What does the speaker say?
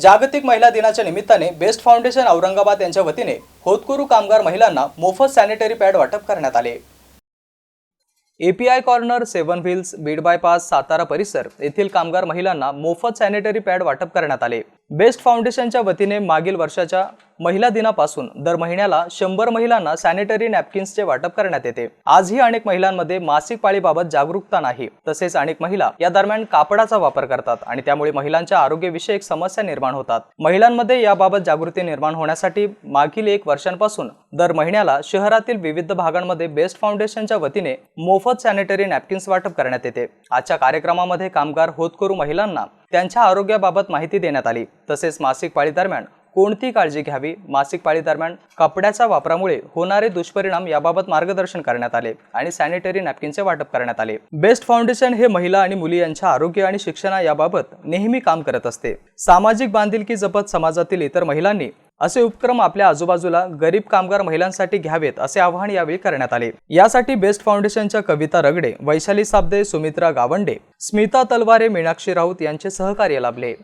जागतिक महिला दिनाच्या निमित्ताने बेस्ट फाउंडेशन औरंगाबाद यांच्या वतीने होतकुरू कामगार महिलांना मोफत सॅनिटरी पॅड वाटप करण्यात आले. API corner seven wheels Beed bypass Satara परिसर येथील कामगार महिलांना मोफत सॅनिटरी पॅड वाटप करण्यात आले. बेस्ट फाउंडेशनच्या वतीने मागील वर्षाच्या महिला दिनापासून दर महिन्याला शंभर महिलांना सॅनिटरी नॅपकिन्सचे वाटप करण्यात येते. आजही अनेक महिलांमध्ये मासिक पाळीबाबत जागरूकता नाही. तसेच अनेक महिला या दरम्यान कापडाचा वापर करतात आणि त्यामुळे महिलांच्या आरोग्यविषयक समस्या निर्माण होतात. महिलांमध्ये याबाबत जागृती निर्माण होण्यासाठी मागील एक वर्षांपासून दर महिन्याला शहरातील विविध भागांमध्ये बेस्ट फाउंडेशनच्या वतीने मोफत सॅनिटरी नॅपकिन्स वाटप करण्यात येते. आजच्या कार्यक्रमामध्ये कामगार होतकरू महिलांना त्यांच्या आरोग्याबाबत माहिती देण्यात आली. तसेच मासिक पाळी दरम्यान कोणती काळजी घ्यावी? मासिक पाळी दरम्यान कपड्याच्या वापरामुळे होणारे दुष्परिणाम याबाबत मार्गदर्शन करण्यात आले आणि सॅनिटरी नॅपकिनचे वाटप करण्यात आले. बेस्ट फाउंडेशन हे महिला आणि मुली यांच्या आरोग्य आणि शिक्षणा याबाबत नेहमी काम करत असते. सामाजिक बांधिलकी जपत समाजातील इतर महिलांनी असे उपक्रम आपल्या आजूबाजूला गरीब कामगार महिलांसाठी घ्यावेत असे आवाहन यावेळी करण्यात आले. यासाठी बेस्ट फाउंडेशनच्या कविता रगडे वैशाली साबदे सुमित्रा गावंडे स्मिता तलवारे मीनाक्षी राऊत यांचे सहकार्य लाभले.